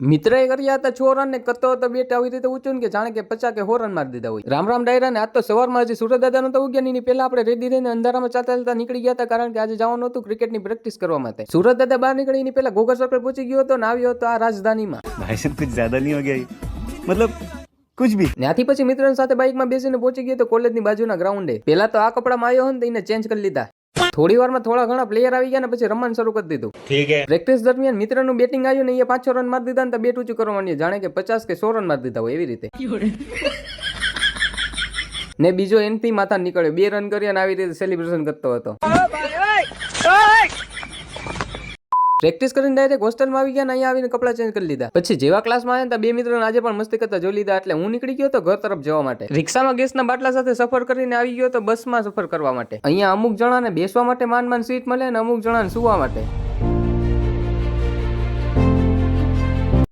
મિત્ર એ કર્યા હતા છ રન ને કતો તો બેટ આવી રીતે ઉચું કે જાણે કે પચા કે હોરન મારી દીધા હોય. રામ રામ ડાયરા ને આજ તો સવારમાં હજી સુરત દાદાનો તો ઉગ્યા નહીં પહેલા આપણે રેડી રહીને અંધારામાં ચાલતા ચાલતા નીકળી ગયા હતા કારણ કે આજે જવાનું હતું ક્રિકેટની પ્રેક્ટિસ કરવા માટે. સુરત દાદા બહાર નીકળી એની પહેલા ગોગર સર્કલ પહોંચી ગયો હતો ને આવ્યો હતો આ રાજધાનીમાં. ભાઈ સાહેબ કુછ જ્યાદા નહીં હો મતલબ કુછ ભી. ત્યાંથી પછી મિત્રો સાથે બાઇકમાં બેસીને પહોંચી ગયો તો કોલેજની બાજુના ગ્રાઉન્ડે પહેલા તો આ કપડામાં આવ્યો હોય ને એને ચેન્જ કરી લીધા. થોડી વારમાં થોડા ઘણા પ્લેયર આવી ગયા ને પછી રમવાનું શરૂ કરી દીધું. ઠીક છે. પ્રેક્ટિસ દરમિયાન મિત્રનું બેટિંગ આવ્યું ને એ પાંચસો રન મારી દીધા ને બેટ ટૂચું કરવા માંડીએ જાણે કે પચાસ કે સો રન માર દીધા હોય એવી રીતે. ને બીજો એનથી માથા નીકળ્યો. બે રન કર્યા અને આવી રીતે સેલિબ્રેશન કરતો હતો. પ્રેક્ટિસ કરીને ડાયરેક્ટ હોસ્ટેલમાં આવી ગયા ને અહીંયા આવીને કપડાં ચેન્જ કરી લીધા. પછી જેવા ક્લાસમાં આવ્યા બે મિત્રો આજે પણ મસ્તી કરતા જોઈ લીધા. એટલે હું નીકળી ગયો તો ઘર તરફ જવા માટે. રિક્ષામાં ગેસના બાટલા સાથે સફર કરીને આવી ગયો તો બસમાં સફર કરવા માટે. અહીંયા અમુક જણાને બેસવા માટે માન માન સીટ મળે અને અમુક જણાને સુવા માટે.